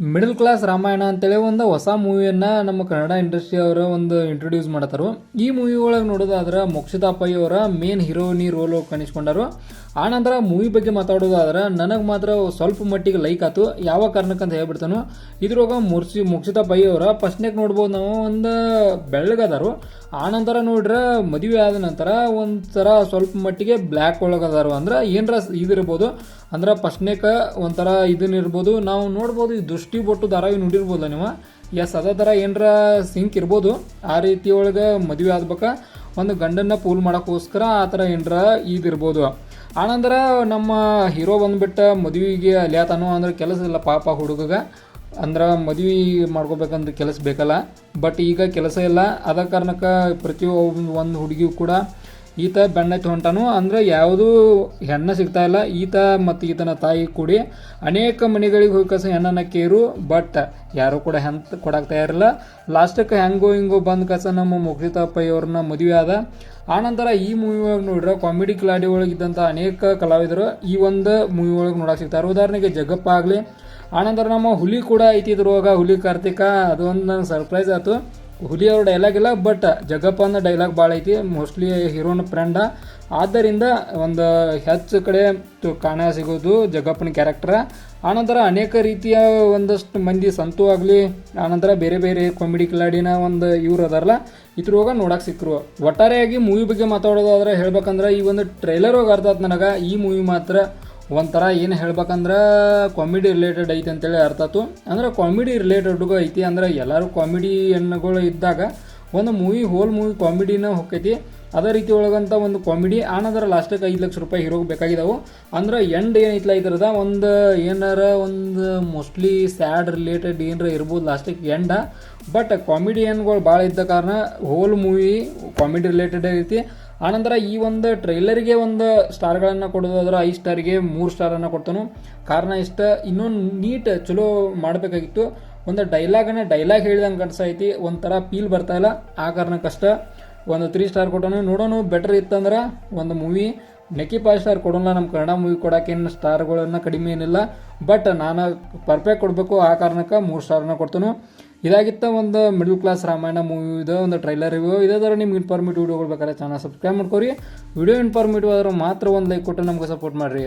Middle class Ramayana ಅಂತೇಳಿ ಒಂದು ಹೊಸ ಮೂವಿಯನ್ನ ನಮ್ಮ ಕನ್ನಡ ಇಂಡಸ್ಟ್ರಿ ಅವರ ಒಂದು ಇಂಟ್ರೊಡ್ಯೂಸ್ ಮಾಡತ್ತಾರು. ಈ ಮೂವಿ ಒಳಗೆ ನೋಡೋದಾದ್ರೆ ಮೋಕ್ಷಿತಾ ಪೈ ಅವರ ಮೇನ್ ಹೀರೋಯಿನಿ ರೋಲ್ ಆ ಆನಂತರ ಮೂವಿ ಬಗ್ಗೆ ಮಾತಾಡೋದಾದ್ರೆ ನನಗೆ ಮಾತ್ರ ಸ್ವಲ್ಪ ಮಟ್ಟಿಗೆ ಲೈಕ್ ಆಯ್ತು ಯಾವ ಕಾರಣಕ್ಕಂತ ಹೇಳ್ಬಿಡ್ತಾನೋ, ಇದ್ರೊಳಗ ಮುರ್ಸಿ ಮೋಕ್ಷಿತಾ ಪೈ ಅವರ ಫಸ್ಟ್ನೇಕ್ ನೋಡ್ಬೋದು ನಾವು ಒಂದು ಬೆಳ್ಳಗದಾರು. ಆನಂತರ ನೋಡ್ರೆ ಮದುವೆ ಆದ ನಂತರ ಒಂಥರ ಸ್ವಲ್ಪ ಮಟ್ಟಿಗೆ ಬ್ಲ್ಯಾಕ್ ಒಳಗದಾರು. ಅಂದ್ರೆ ಏನರ ಇದಿರ್ಬೋದು, ಅಂದ್ರೆ ಫಸ್ಟ್ನೇಕ ಒಂಥರ ಇದನ್ನಿರ್ಬೋದು ನಾವು ನೋಡ್ಬೋದು ಈ ದೃಷ್ಟಿ ಬೊಟ್ಟು ಧಾರಾವಾಹಿ ನೋಡಿರ್ಬೋದ ನೀವು? ಎಸ್, ಅದೇ ಥರ ಏನರ ಸಿಂಕ್ ಇರ್ಬೋದು. ಆ ರೀತಿ ಒಳಗೆ ಮದುವೆ ಆದ್ಬೇಕ ಒಂದು ಗಂಡನ್ನ ಪೂಲ್ ಮಾಡೋಕ್ಕೋಸ್ಕರ ಆ ಥರ ಏನರ ಇದಿರ್ಬೋದು ಆನಂತರ ನಮ್ಮ ಹೀರೋ ಬಂದ್ಬಿಟ್ಟು ಮದುವೆಗೆ ಅಲಿಯಾತಾನೋ ಅಂದ್ರೆ ಕೆಲಸ ಇಲ್ಲ ಪಾಪ ಹುಡುಗಗ. ಅಂದ್ರೆ ಮದುವೆ ಮಾಡ್ಕೋಬೇಕಂದ್ರೆ ಕೆಲಸ ಬೇಕಲ್ಲ. ಬಟ್ ಈಗ ಕೆಲಸ ಇಲ್ಲ. ಅದ ಕಾರಣಕ್ಕೆ ಪ್ರತಿಯೊಬ್ಬ ಒಂದು ಹುಡುಗಿಯೂ ಕೂಡ ಈತ ಬೆಣ್ಣೆತ್ತಿ ಹೊಂಟಾನು ಅಂದ್ರೆ ಯಾವುದೂ ಹೆಣ್ಣು ಸಿಗ್ತಾ ಇಲ್ಲ. ಈತ ಮತ್ತು ಈತನ ತಾಯಿ ಕೂಡಿ ಅನೇಕ ಮನೆಗಳಿಗೆ ಹೋಗಿ ಕಸ ಹೆಣ್ಣನ್ನು ಕೇರು. ಬಟ್ ಯಾರು ಕೂಡ ಹೆಂತ ಕೊಡಕ್ಕೆ ತಯಾರಿಲ್ಲ. ಲಾಸ್ಟಕ್ಕೆ ಹೆಂಗೋ ಹಿಂಗೋ ಬಂದ ಕಸ ನಮ್ಮ ಅವ್ರನ್ನ ಮದುವೆ ಆದ. ಆನಂತರ ಈ ಮೂವಿ ಒಳಗೆ ನೋಡಿದ್ರೆ ಕಾಮಿಡಿ ಕಿಲಾಡಿ ಒಳಗೆ ಇದ್ದಂಥ ಅನೇಕ ಕಲಾವಿದರು ಈ ಒಂದು ಮೂವಿ ಒಳಗೆ ನೋಡಕ್ಕೆ ಸಿಗ್ತಾರೆ ಉದಾಹರಣೆಗೆ ಜಗ್ಗಪ್ಪ ಆಗಲಿ. ಆನಂತರ ನಮ್ಮ ಹುಲಿ ಕೂಡ ಐತಿ ಇದ್ರೊಳಗ ಹುಲಿ ಕಾರ್ತಿಕ. ಅದೊಂದು ನನಗೆ ಸರ್ಪ್ರೈಸ್ ಆಯ್ತು ಹುಲಿ ಅವ್ರ ಡೈಲಾಗ್ ಇಲ್ಲ ಬಟ್ ಜಗ್ಗಪ್ಪ ಅನ್ನೋ ಡೈಲಾಗ್ ಭಾಳ ಐತಿ. ಮೋಸ್ಟ್ಲಿ ಹೀರೋನ ಫ್ರೆಂಡ ಆದ್ದರಿಂದ ಒಂದು ಹೆಚ್ಚು ಕಡೆ ಕಾಣ ಸಿಗೋದು ಜಗ್ಗಪ್ಪನ ಕ್ಯಾರೆಕ್ಟರ್ ಆನಂತರ ಅನೇಕ ರೀತಿಯ ಒಂದಷ್ಟು ಮಂದಿ ಸಂತು ಆಗಲಿ, ಆನಂತರ ಬೇರೆ ಬೇರೆ ಕಾಮಿಡಿ ಕಿಲಾಡಿನ ಒಂದು ಇವ್ರು ಅದಾರಲ್ಲ ಇದ್ರೊಳಗೆ ನೋಡಕ್ಕೆ ಸಿಕ್ಕರು ಒಟ್ಟಾರೆಯಾಗಿ ಮೂವಿ ಬಗ್ಗೆ ಮಾತಾಡೋದಾದ್ರೆ ಹೇಳ್ಬೇಕಂದ್ರೆ ಈ ಒಂದು ಟ್ರೈಲರ್ ಹೋಗಿ ಅರ್ಥ ಆಯ್ತು ನನಗೆ. ಈ ಮೂವಿ ಮಾತ್ರ ಒಂಥರ ಏನು ಹೇಳ್ಬೇಕಂದ್ರೆ ಕಾಮಿಡಿ ರಿಲೇಟೆಡ್ ಐತಿ ಅಂತೇಳಿ ಅರ್ಥ ಆಯ್ತು ಅಂದ್ರೆ ಕಾಮಿಡಿ ರಿಲೇಟೆಡ್ಗೂ ಐತಿ, ಅಂದ್ರೆ ಎಲ್ಲರೂ ಕಾಮಿಡಿ ಎಣ್ಣಗಳು ಇದ್ದಾಗ ಒಂದು ಮೂವಿ ಹೋಲ್ ಮೂವಿ ಕಾಮಿಡಿನ ಹೊಕ್ಕೈತಿ. ಅದೇ ರೀತಿ ಒಳಗಂತ ಒಂದು ಕಾಮಿಡಿ ಆನಂತರ ಲಾಸ್ಟಿಗೆ ಐದು ಲಕ್ಷ ರೂಪಾಯಿ ಹೀರೋಗೆ ಬೇಕಾಗಿದ್ದಾವೆ ಅಂದ್ರೆ ಎಂಡ್ ಏನೈತಲ್ಲ ಇದ್ರದ ಒಂದು ಏನಾರ ಒಂದು ಮೋಸ್ಟ್ಲಿ ಸ್ಯಾಡ್ ರಿಲೇಟೆಡ್ ಏನಾರ ಇರ್ಬೋದು ಲಾಸ್ಟಿಗೆ ಎಂಡ ಬಟ್ ಕಾಮಿಡಿಯನ್ಗಳು ಭಾಳ ಇದ್ದ ಕಾರಣ ಹೋಲ್ ಮೂವಿ ಕಾಮಿಡಿ ರಿಲೇಟೆಡ್ ಐತಿ. ಆನಂತರ ಈ ಒಂದು ಟ್ರೈಲರ್ಗೆ ಒಂದು ಸ್ಟಾರ್ಗಳನ್ನು ಕೊಡೋದಾದ್ರೆ ಐದು ಸ್ಟಾರ್ಗೆ ಮೂರು ಸ್ಟಾರನ್ನು ಕೊಡ್ತಾನು. ಕಾರಣ ಇಷ್ಟ, ಇನ್ನೊಂದು ನೀಟ್ ಚಲೋ ಮಾಡಬೇಕಾಗಿತ್ತು. ಒಂದು ಡೈಲಾಗನ್ನ ಡೈಲಾಗ್ ಹೇಳಿದಂಗೆ ಕಟ್ಸೈತಿ. ಒಂಥರ ಬರ್ತಾ ಇಲ್ಲ. ಆ ಕಾರಣಕ್ಕಷ್ಟ ಒಂದು ತ್ರೀ ಸ್ಟಾರ್ ಕೊಟ್ಟನು ನೋಡೋಣ ಬೆಟರ್ ಇತ್ತಂದ್ರೆ ಒಂದು ಮೂವಿ ನೆಕ್ಕಿ ಫೈವ್ ಸ್ಟಾರ್ ಕೊಡೋಣ. ನಮ್ಮ ಕನ್ನಡ ಮೂವಿ ಕೊಡೋಕೇನು ಸ್ಟಾರ್ಗಳನ್ನು ಕಡಿಮೆ ಏನಿಲ್ಲ. ಬಟ್ ನಾನು ಪರ್ಫೆಕ್ಟ್ ಕೊಡಬೇಕು ಆ ಕಾರಣಕ್ಕೆ ಮೂರು ಸ್ಟಾರ್ನ ಕೊಡ್ತೇನೆ. ಇದಾಗಿತ್ತ ಒಂದು ಮಿಡಲ್ ಕ್ಲಾಸ್ ರಾಮಾಯಣ ಮೂವಿದ ಒಂದು ಟ್ರೈಲರ್ ರಿವ್ಯೂ ಇದೇ ಥರ ನಿಮ್ಗೆ ಇನ್ಫಾರ್ಮೇಟಿವ್ ವಿಡಿಯೋಗಳು ಬೇಕಾದ್ರೆ ಚಾನಲ್ ಸಬ್ಸ್ಕ್ರೈಬ್ ಮಾಡ್ಕೊರಿ. ವಿಡಿಯೋ ಇನ್ಫಾರ್ಮೇಟಿವ್ ಆದ್ರೆ ಮಾತ್ರ ಒಂದು ಲೈಕ್ ಕೊಟ್ಟು ನಮ್ಗೆ ಸಪೋರ್ಟ್ ಮಾಡಿರಿ.